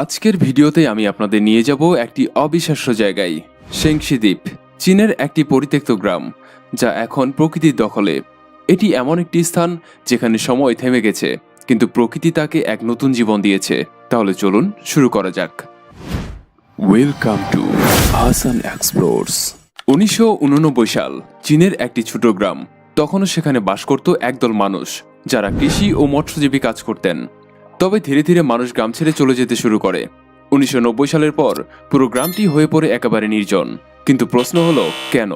আজকের ভিডিওতে আমি আপনাদের নিয়ে যাব একটি অবিশ্বাস্য জায়গায় শেংশি দ্বীপ চীনের একটি পরিত্যক্ত গ্রাম যা এখন প্রকৃতির দখলে। এটি এমন একটি স্থান যেখানে সময় থেমে গেছে কিন্তু প্রকৃতি তাকে এক নতুন জীবন দিয়েছে। তাহলে চলুন শুরু করা যাক। ওয়েলকাম টু হাসান এক্সপ্লোরস উনিশশো উননব্বই সাল চীনের একটি ছোট গ্রাম। তখনও সেখানে বাস করত একদল মানুষ যারা কৃষি ও মৎস্যজীবী কাজ করতেন। তবে ধীরে ধীরে মানুষ গ্রাম ছেড়ে চলে যেতে শুরু করে। উনিশশো নব্বই সালের পর পুরো গ্রামটি হয়ে পড়ে একেবারে নির্জন। কিন্তু প্রশ্ন হলো, কেন?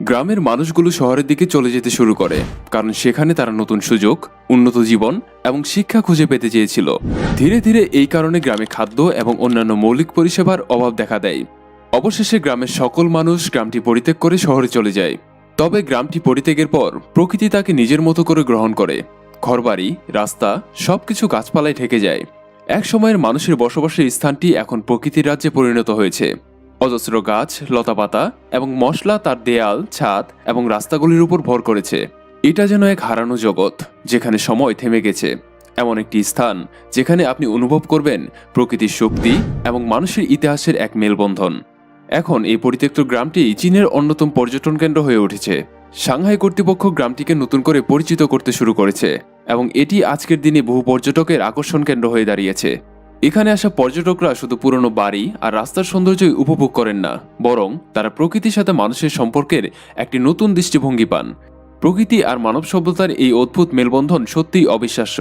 গ্রামের মানুষগুলো শহরের দিকে চলে যেতে শুরু করে, কারণ সেখানে তারা নতুন সুযোগ, উন্নত জীবন এবং শিক্ষা খুঁজে পেতে চেয়েছিল। ধীরে ধীরে এই কারণে গ্রামে খাদ্য এবং অন্যান্য মৌলিক পরিষেবার অভাব দেখা দেয়। অবশেষে গ্রামের সকল মানুষ গ্রামটি পরিত্যাগ করে শহরে চলে যায়। তবে গ্রামটি পরিত্যাগের পর প্রকৃতি তাকে নিজের মতো করে গ্রহণ করে। ঘরবাড়ি, রাস্তা, সবকিছু গাছপালায় ঢেকে যায়। এক সময়ের মানুষের বসবাসের স্থানটি এখন প্রকৃতির রাজ্যে পরিণত হয়েছে। অজস্র গাছ, লতাপাতা এবং মশলা তার দেয়াল, ছাদ এবং রাস্তাগুলির উপর ভর করেছে। এটা যেন এক হারানো জগৎ, যেখানে সময় থেমে গেছে। এমন একটি স্থান, যেখানে আপনি অনুভব করবেন প্রকৃতির শক্তি এবং মানুষের ইতিহাসের এক মেলবন্ধন। এখন এই পরিত্যক্ত গ্রামটি চীনের অন্যতম পর্যটন কেন্দ্র হয়ে উঠেছে। সাংহাই কর্তৃপক্ষ গ্রামটিকে নতুন করে পরিচিত করতে শুরু করেছে এবং এটি আজকের দিনে বহু পর্যটকের আকর্ষণ কেন্দ্র হয়ে দাঁড়িয়েছে। এখানে আসা পর্যটকরা শুধু পুরনো বাড়ি আর রাস্তার সৌন্দর্যই উপভোগ করেন না, বরং তারা প্রকৃতির সাথে মানুষের সম্পর্কের একটি নতুন দৃষ্টিভঙ্গি পান। প্রকৃতি আর মানব সভ্যতার এই অদ্ভুত মেলবন্ধন সত্যিই অবিশ্বাস্য।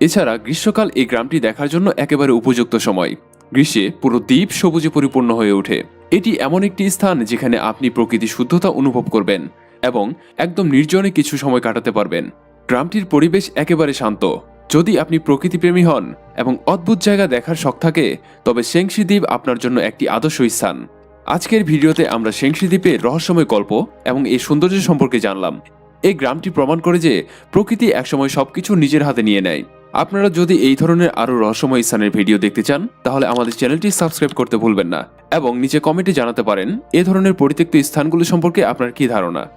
এছাড়া গ্রীষ্মকাল এই গ্রামটি দেখার জন্য একেবারে উপযুক্ত সময়। গ্রীষ্মে পুরো দ্বীপ সবুজে পরিপূর্ণ হয়ে ওঠে। এটি এমন একটি স্থান যেখানে আপনি প্রকৃতির শুদ্ধতা অনুভব করবেন। এবং একদম নির্জনে কিছু সময় কাটাতে পারবেন। গ্রামটির পরিবেশ একেবারে শান্ত। যদি আপনি প্রকৃতিপ্রেমী হন এবং অদ্ভুত জায়গা দেখার শখ থাকে, তবে শেংশি দ্বীপ আপনার জন্য একটি আদর্শ স্থান। আজকের ভিডিওতে আমরা শেংশি দ্বীপের রহস্যময় গল্প এবং এই সৌন্দর্য সম্পর্কে জানলাম। এই গ্রামটি প্রমাণ করে যে প্রকৃতি একসময় সবকিছু নিজের হাতে নিয়ে নেয়। আপনারা যদি এই ধরনের আরও রহস্যময় স্থানের ভিডিও দেখতে চান, তাহলে আমাদের চ্যানেলটি সাবস্ক্রাইব করতে ভুলবেন না। এবং নিচে কমেন্টে জানাতে পারেন, এ ধরনের পরিত্যক্ত স্থানগুলো সম্পর্কে আপনার কি ধারণা?